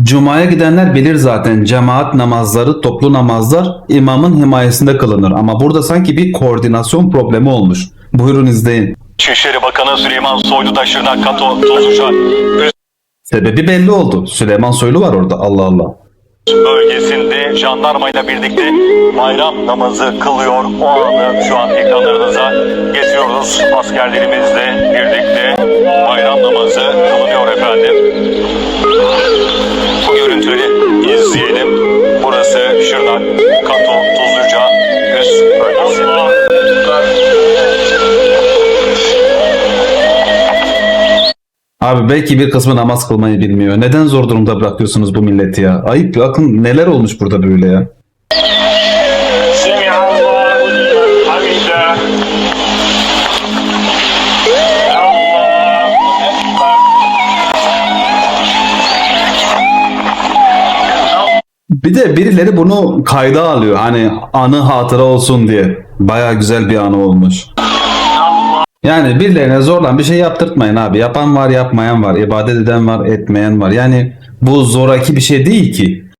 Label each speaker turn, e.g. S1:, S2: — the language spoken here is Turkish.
S1: Cuma'ya gidenler bilir zaten cemaat namazları, toplu namazlar imamın himayesinde kılınır. Ama burada sanki bir koordinasyon problemi olmuş. Buyurun izleyin.
S2: İçişleri Bakanı Süleyman Soylu da Şırnak Kato üst
S1: Sebebi belli oldu. Süleyman Soylu var orada. Allah Allah.
S2: bölgesinde jandarmayla birlikte bayram namazı kılıyor. O anı şu an ekranlarınıza getiriyoruz. Askerlerimizle birlikte
S1: Abi belki bir kısmı namaz kılmayı bilmiyor. Neden zor durumda bırakıyorsunuz bu milleti ya? Ayıp ya. Bakın neler olmuş burada böyle ya. Bir de birileri bunu kayda alıyor. Hani anı hatıra olsun diye. Baya güzel bir anı olmuş. Yani birilerine zorlan bir şey yaptırtmayın abi. Yapan var yapmayan var. ibadet eden var etmeyen var. Yani bu zoraki bir şey değil ki.